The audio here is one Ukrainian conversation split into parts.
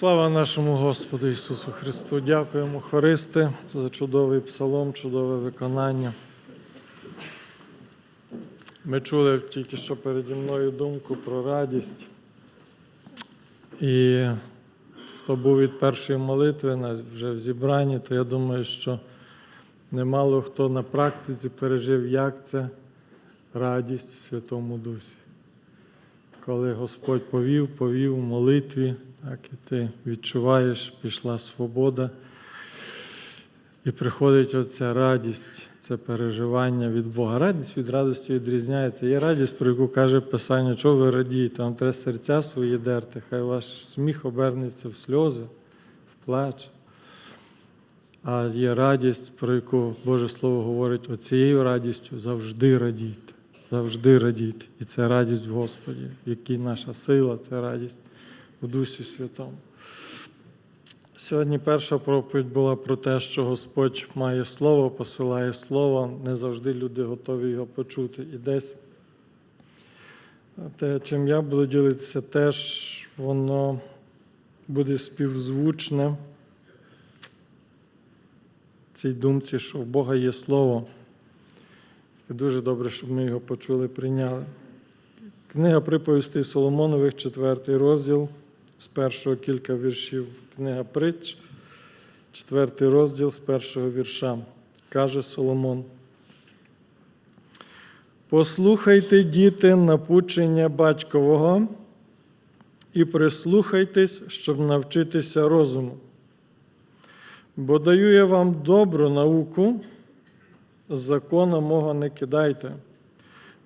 Слава нашому Господу Ісусу Христу! Дякуємо, Христе, за чудовий псалом, чудове виконання. Ми чули тільки що переді мною думку про радість. І хто був від першої молитви вже в зібранні, то я думаю, що немало хто на практиці пережив, як це радість в Святому Дусі. Коли Господь повів, повів у молитві, так і ти відчуваєш, пішла свобода. І приходить оця радість, це переживання від Бога. Радість від радості відрізняється. Є радість, про яку каже Писання, що ви радієте, вам треба серця свої дерти, хай ваш сміх обернеться в сльози, в плач. А є радість, про яку Боже Слово говорить, оцією радістю завжди радійте. Завжди радійте. І це радість в Господі, в наша сила, це радість у Дусі Святому. Сьогодні перша проповідь була про те, що Господь має слово, посилає слово, не завжди люди готові його почути. І десь те, чим я буду ділитися, теж воно буде співзвучне цій думці, що в Бога є слово. І дуже добре, щоб ми його почули, прийняли. Книга приповістей Соломонових, четвертий розділ, з першого кілька віршів. Книга притч, четвертий розділ з першого вірша. Каже Соломон. Послухайте, діти, напучення батькового, і прислухайтесь, щоб навчитися розуму. Бо даю я вам добру науку, закона мого не кидайте,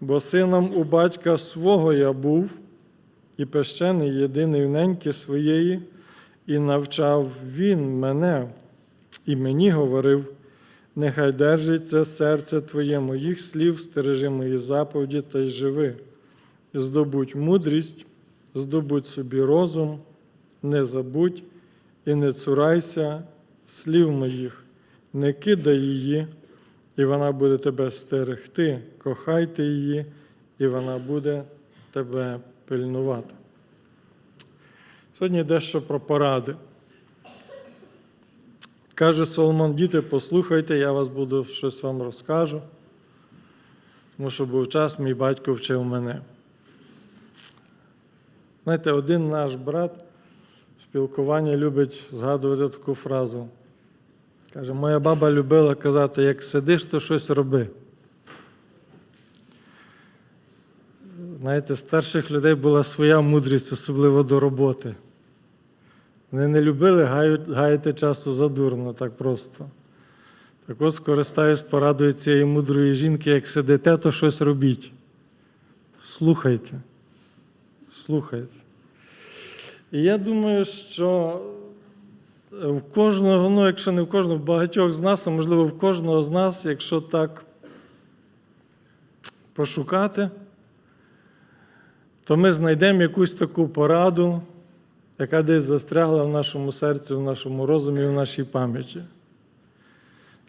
бо сином у батька свого я був, і пещений єдиний неньки своєї, і навчав він мене, і мені говорив, нехай держиться серце твоє моїх слів, стережи мої заповіді та й живи. Здобудь мудрість, здобудь собі розум, не забудь і не цурайся слів моїх, не кидай її, і вона буде тебе стерегти, кохайте її, і вона буде тебе пильнувати. Сьогодні дещо про поради. Каже Соломон, діти, послухайте, я вас буду щось вам розкажу, тому що був час, мій батько вчив мене. Знаєте, один наш брат в спілкуванні любить згадувати таку фразу. Каже, моя баба любила казати, як сидиш, то щось роби. Знаєте, старших людей була своя мудрість, особливо до роботи. Вони не любили гаяти часу задурно, так просто. Так от скористаюсь порадою цієї мудрої жінки, як сидите, то щось робіть. Слухайте. Слухайте. І я думаю, що в кожного, ну, якщо не в кожного, в багатьох з нас, а можливо, в кожного з нас, якщо так пошукати, то ми знайдемо якусь таку пораду, яка десь застрягла в нашому серці, в нашому розумі, в нашій пам'яті.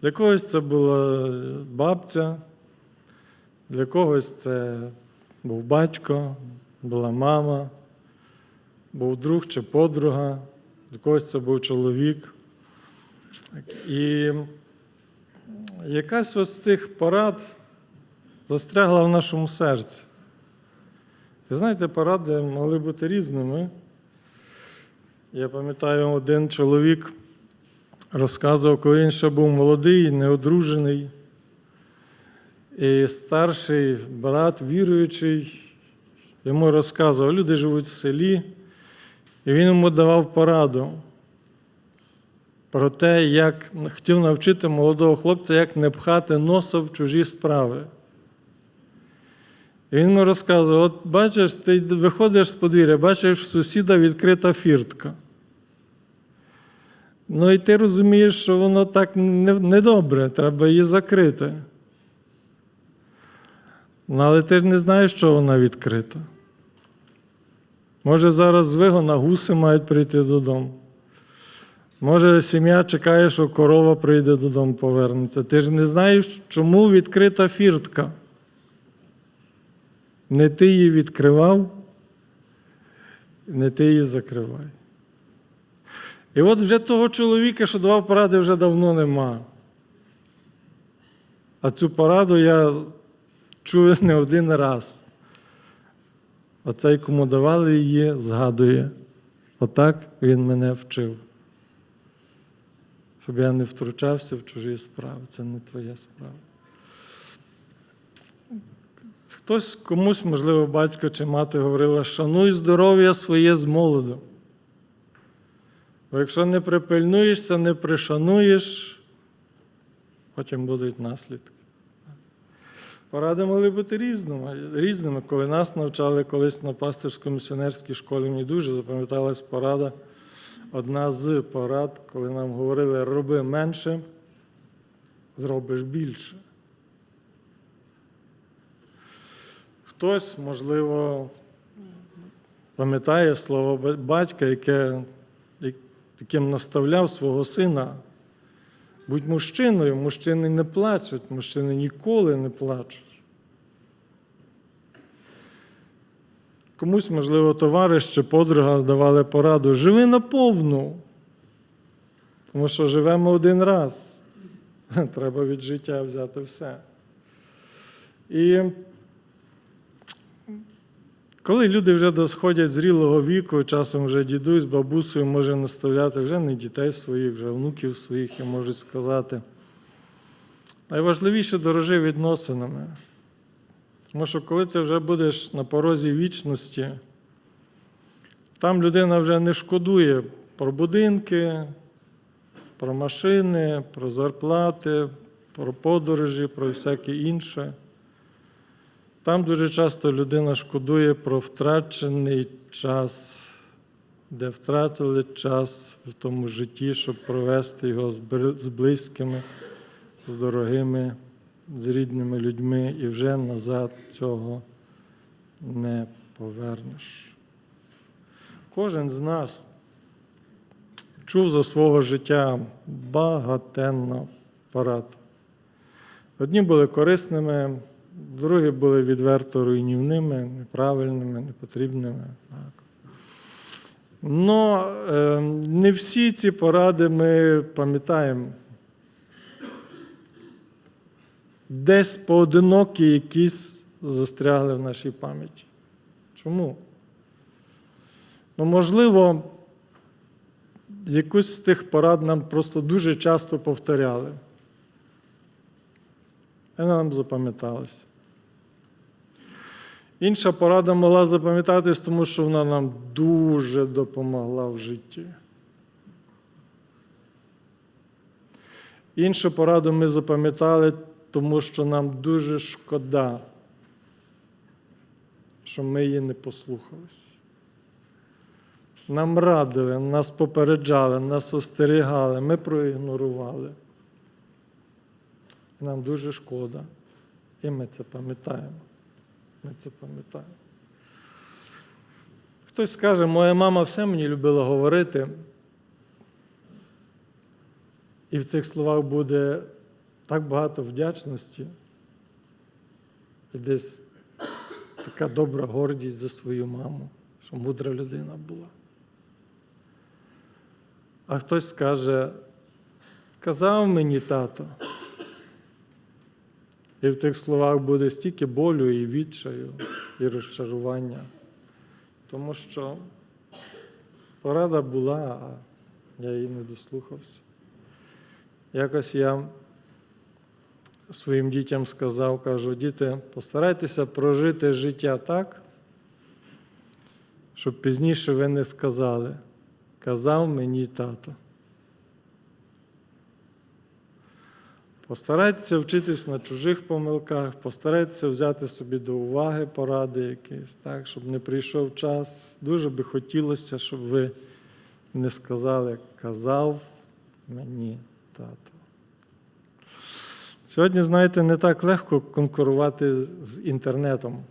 Для когось це була бабця, для когось це був батько, була мама, був друг чи подруга, для когось це був чоловік. І якась ось з цих порад застрягла в нашому серці. Ви знаєте, поради могли бути різними. Я пам'ятаю, один чоловік розказував, коли він ще був молодий, неодружений. І старший брат, віруючий, йому розказував, люди живуть в селі, і він йому давав пораду про те, як хотів навчити молодого хлопця, як не пхати носа в чужі справи. І він йому розказував: от бачиш, ти виходиш з подвір'я, бачиш в сусіда відкрита фіртка. Ну і ти розумієш, що воно так недобре, треба її закрити. Ну, але ти ж не знаєш, що вона відкрита. Може, зараз з вигона гуси мають прийти додому. Може, сім'я чекає, що корова прийде додому, повернеться. Ти ж не знаєш, чому відкрита фіртка. Не ти її відкривав, не ти її закривай. І от вже того чоловіка, що давав поради, вже давно нема. А цю пораду я чую не один раз. А цей, кому давали її, згадує. Отак він мене вчив. Щоб я не втручався в чужі справи. Це не твоя справа. Хтось комусь, можливо, батько чи мати говорила, шануй здоров'я своє з молоду. Бо якщо не припильнуєшся, не пришануєш, потім будуть наслідки. Поради могли бути різними, різними. Коли нас навчали колись на пастирсько-місіонерській школі, мені дуже запам'яталась порада. Одна з порад, коли нам говорили, роби менше, зробиш більше. Хтось, можливо, пам'ятає слово батька, яке, яким наставляв свого сина. Будь мужчиною, мужчини не плачуть, мужчини ніколи не плачуть. Комусь, можливо, товариш чи подруга давали пораду живи наповну, тому що живемо один раз. Треба від життя взяти все. І коли люди вже досходять зрілого віку, часом вже дідусь, бабусею може наставляти вже не дітей своїх, вже внуків своїх і можуть сказати. Найважливіше дорожи відносинами. Тому що коли ти вже будеш на порозі вічності, там людина вже не шкодує про будинки, про машини, про зарплати, про подорожі, про всяке інше. Там дуже часто людина шкодує про втрачений час, де втратили час в тому житті, щоб провести його з близькими, з дорогими, з рідними людьми, і вже назад цього не повернеш. Кожен з нас чув за свого життя багатенно порад. Одні були корисними. Другі були відверто руйнівними, неправильними, непотрібними. Так. Е, не всі ці поради ми пам'ятаємо. Десь поодинокі якісь застрягли в нашій пам'яті. Чому? Ну, можливо, якусь з тих порад нам просто дуже часто повторяли. І нам запам'яталася. Інша порада могла запам'ятатись, тому що вона нам дуже допомогла в житті. Іншу пораду ми запам'ятали, тому що нам дуже шкода, що ми її не послухались. Нам радили, нас попереджали, нас остерігали, ми проігнорували. Нам дуже шкода. І ми це пам'ятаємо. Ми це пам'ятаємо. Хтось скаже, моя мама все мені любила говорити. І в цих словах буде так багато вдячності. І десь така добра гордість за свою маму, що мудра людина була. А хтось скаже, казав мені тато. І в тих словах буде стільки болю і відчаю, і розчарування. Тому що порада була, а я її не дослухався. Якось я своїм дітям сказав, кажу, діти, постарайтеся прожити життя так, щоб пізніше ви не сказали, казав мені тато. Постарайтеся вчитись на чужих помилках, постарайтеся взяти собі до уваги поради якісь, так, щоб не прийшов час. Дуже би хотілося, щоб ви не сказали, казав мені тато. Сьогодні, знаєте, не так легко конкурувати з інтернетом.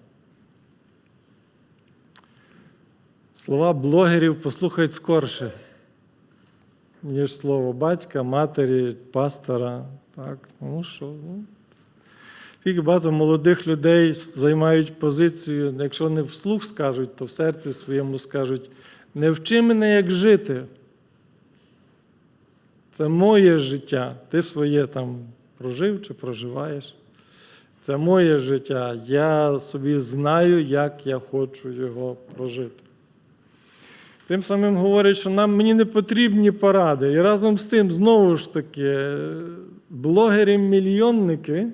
Слова блогерів послухають скорше, ніж слово батька, матері, пастора. Так, тому що ну, тільки багато молодих людей займають позицію, якщо не вслух скажуть, то в серці своєму скажуть, не вчи мене, як жити. Це моє життя. Ти своє там прожив чи проживаєш. Це моє життя. Я собі знаю, як я хочу його прожити. Тим самим говорить, що нам мені не потрібні поради. І разом з тим, знову ж таки, блогери-мільйонники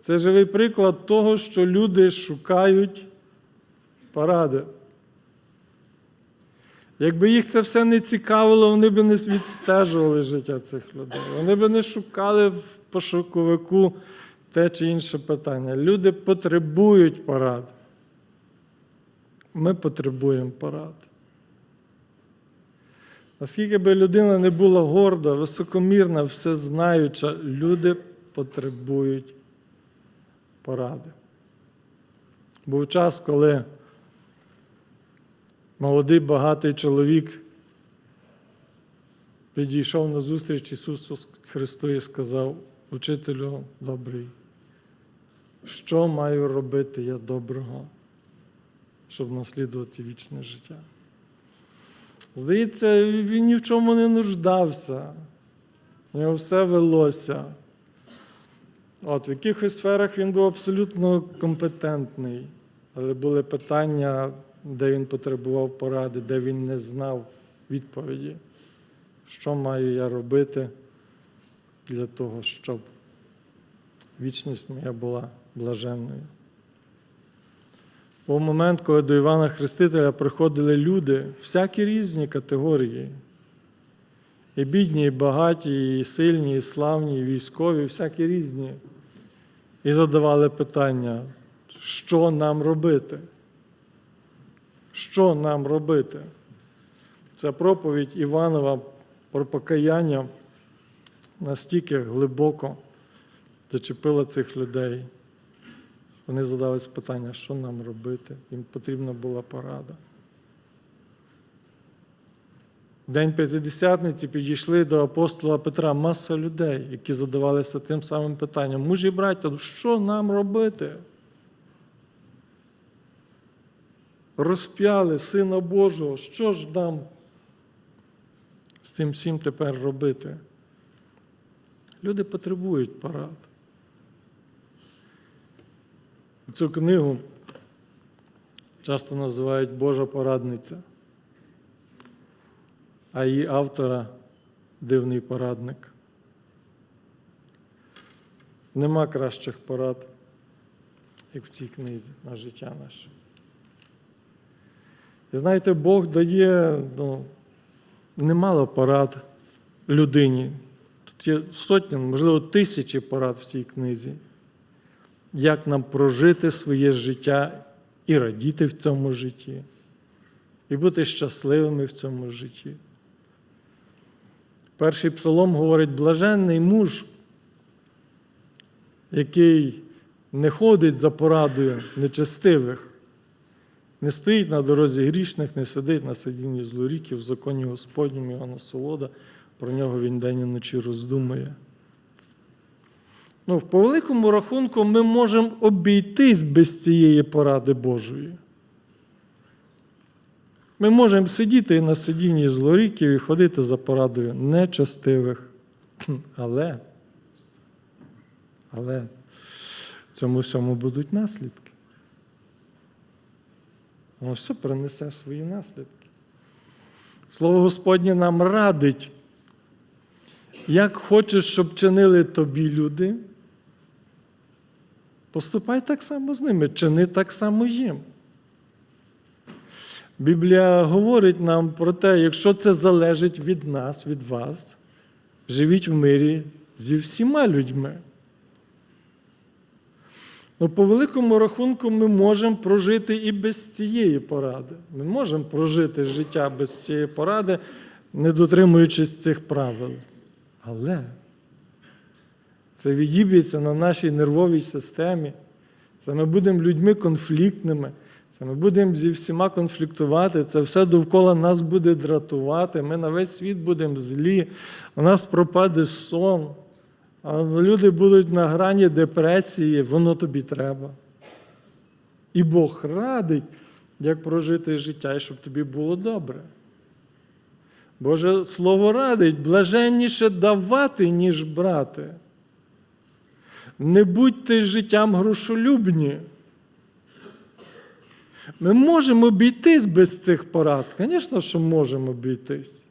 це живий приклад того, що люди шукають поради. Якби їх це все не цікавило, вони б не відстежували життя цих людей. Вони б не шукали в пошуковику те чи інше питання. Люди потребують порад. Ми потребуємо порад. Наскільки би людина не була горда, високомірна, всезнаюча, люди потребують поради. Був час, коли молодий багатий чоловік підійшов на зустріч Ісусу Христу і сказав, Учителю добрий, що маю робити я доброго, щоб наслідувати вічне життя? Здається, він ні в чому не нуждався, у нього все велося. От, в якихось сферах він був абсолютно компетентний, але були питання, де він потребував поради, де він не знав відповіді, що маю я робити для того, щоб вічність моя була блаженною. Був момент, коли до Івана Хрестителя приходили люди, всякі різні категорії. І бідні, і багаті, і сильні, і славні, і військові, всякі різні. І задавали питання, що нам робити? Що нам робити? Ця проповідь Іванова про покаяння настільки глибоко зачепила цих людей. Вони задались питання, що нам робити. Їм потрібна була порада. День П'ятидесятниці підійшли до апостола Петра маса людей, які задавалися тим самим питанням. Мужі браття, що нам робити? Розп'яли Сина Божого, що ж нам з цим всім тепер робити? Люди потребують порад. Цю книгу часто називають Божа порадниця, а її автора дивний порадник. Нема кращих порад, як в цій книзі на життя наше. І знаєте, Бог дає ну, немало порад людині. Тут є сотні, можливо, тисячі порад в цій книзі як нам прожити своє життя і радіти в цьому житті, і бути щасливими в цьому житті. Перший псалом говорить: блаженний муж, який не ходить за порадою нечестивих, не стоїть на дорозі грішних, не сидить на сидінні злоріків, в законі Господнім його насолода, про нього він день і вночі роздумує. Ну, по великому рахунку, ми можемо обійтись без цієї поради Божої. Ми можемо сидіти на сидінні злоріків і ходити за порадою нечестивих. Але, але цьому всьому будуть наслідки. Воно все принесе свої наслідки. Слово Господнє нам радить, як хочеш, щоб чинили тобі люди. Поступай так само з ними, чини так само їм. Біблія говорить нам про те, якщо це залежить від нас, від вас, живіть в мирі зі всіма людьми. Ну, по великому рахунку, ми можемо прожити і без цієї поради. Ми можемо прожити життя без цієї поради, не дотримуючись цих правил. Але це відіб'ється на нашій нервовій системі. Це ми будемо людьми конфліктними. Це ми будемо зі всіма конфліктувати. Це все довкола нас буде дратувати. Ми на весь світ будемо злі, у нас пропаде сон. А люди будуть на грані депресії, воно тобі треба. І Бог радить, як прожити життя, і щоб тобі було добре. Боже Слово радить, блаженніше давати, ніж брати. Не будьте життям грошолюбні. Ми можемо обійтись без цих порад. Звісно, що можемо обійтись.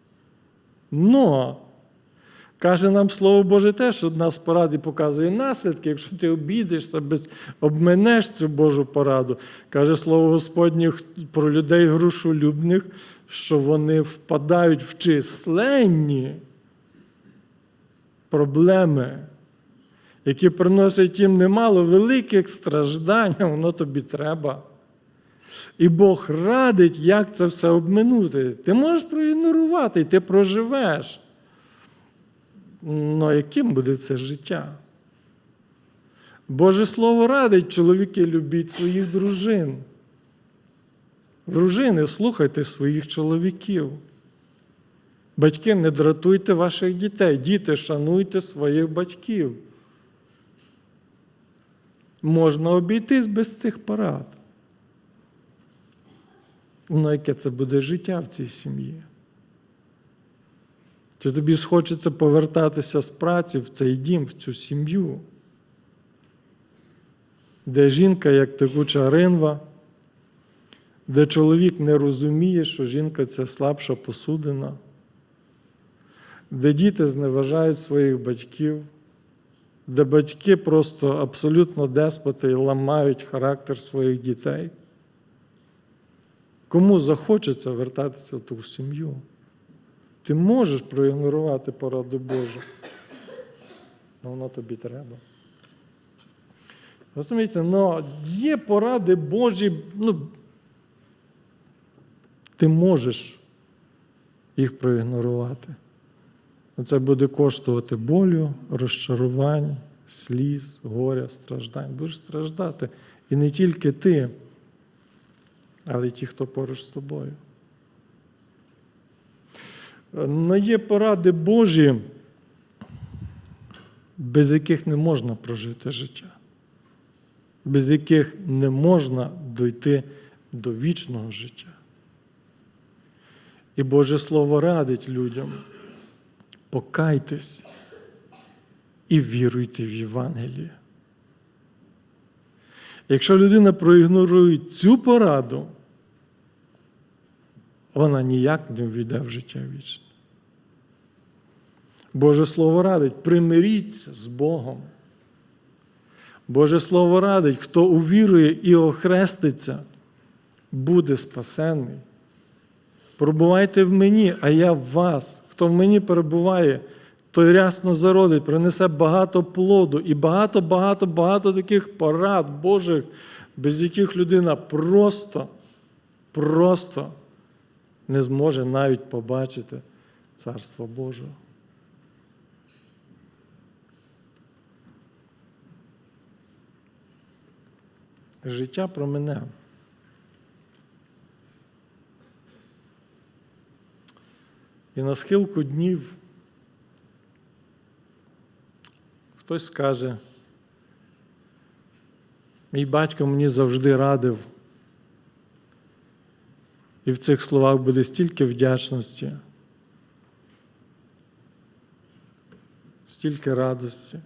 Но каже нам Слово Боже те, що одна з порад і показує наслідки, якщо ти обійдешся, без, обменеш цю Божу пораду. Каже Слово Господнє про людей грошолюбних, що вони впадають в численні проблеми, які приносять їм немало великих страждань, воно тобі треба. І Бог радить, як це все обминути. Ти можеш проігнорувати, ти проживеш. Ну, яким буде це життя? Боже Слово радить, чоловіки, любіть своїх дружин. Дружини, слухайте своїх чоловіків. Батьки, не дратуйте ваших дітей. Діти, шануйте своїх батьків. Можна обійтись без цих порад. Ну, яке це буде життя в цій сім'ї? Чи тобі схочеться повертатися з праці в цей дім, в цю сім'ю, де жінка як текуча ринва, де чоловік не розуміє, що жінка це слабша посудина, де діти зневажають своїх батьків, де батьки просто абсолютно деспоти і ламають характер своїх дітей. Кому захочеться вертатися в ту сім'ю? Ти можеш проігнорувати пораду Божу. але воно тобі треба. Розумієте, ну, є поради Божі, ну, ти можеш їх проігнорувати. Це буде коштувати болю, розчарувань, сліз, горя, страждань. Будеш страждати. І не тільки ти, але й ті, хто поруч з тобою. Но є поради Божі, без яких не можна прожити життя, без яких не можна дойти до вічного життя. І Боже Слово радить людям: покайтесь і віруйте в Євангеліє. Якщо людина проігнорує цю пораду, вона ніяк не ввійде в життя вічне. Боже Слово радить, примиріться з Богом. Боже Слово радить, хто увірує і охреститься, буде спасений. Пробувайте в мені, а я в вас. Хто в мені перебуває, той рясно зародить, принесе багато плоду і багато, багато, багато таких порад Божих, без яких людина просто, просто не зможе навіть побачити Царство Божого. Життя про мене. І на схилку днів хтось скаже, мій батько мені завжди радив. І в цих словах буде стільки вдячності, стільки радості.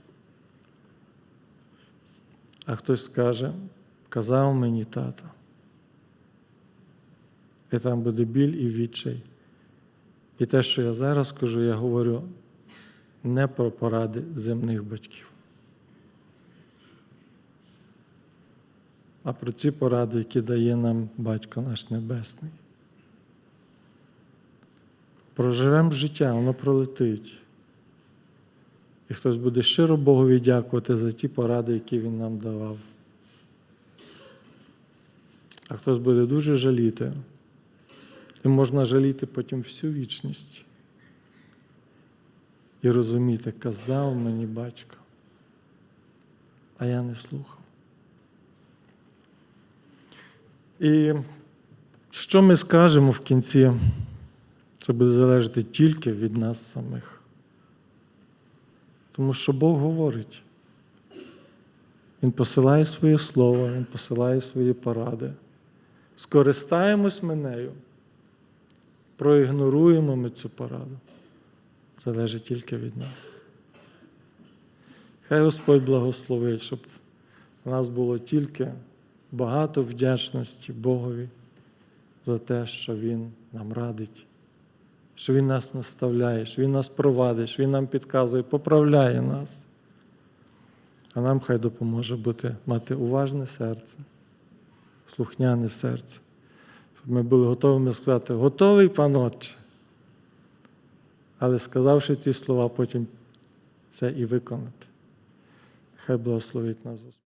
А хтось скаже, казав мені тато. І там буде біль і відчай. І те, що я зараз кажу, я говорю не про поради земних батьків, а про ці поради, які дає нам Батько наш Небесний. Проживемо життя, воно пролетить. І хтось буде щиро Богові дякувати за ті поради, які Він нам давав. А хтось буде дуже жаліти. І можна жаліти потім всю вічність. І розуміти, казав мені батько, а я не слухав. І що ми скажемо в кінці, це буде залежати тільки від нас самих. Тому що Бог говорить. Він посилає своє слово, Він посилає свої поради. Скористаємось ми нею проігноруємо ми цю пораду, залежить тільки від нас. Хай Господь благословить, щоб у нас було тільки багато вдячності Богові за те, що Він нам радить, що Він нас наставляє, що Він нас провадить, що Він нам підказує, поправляє нас. А нам хай допоможе бути, мати уважне серце, слухняне серце, ми були готовими сказати, готовий пан Отче. Але сказавши ці слова, потім це і виконати. Хай благословить нас Господь.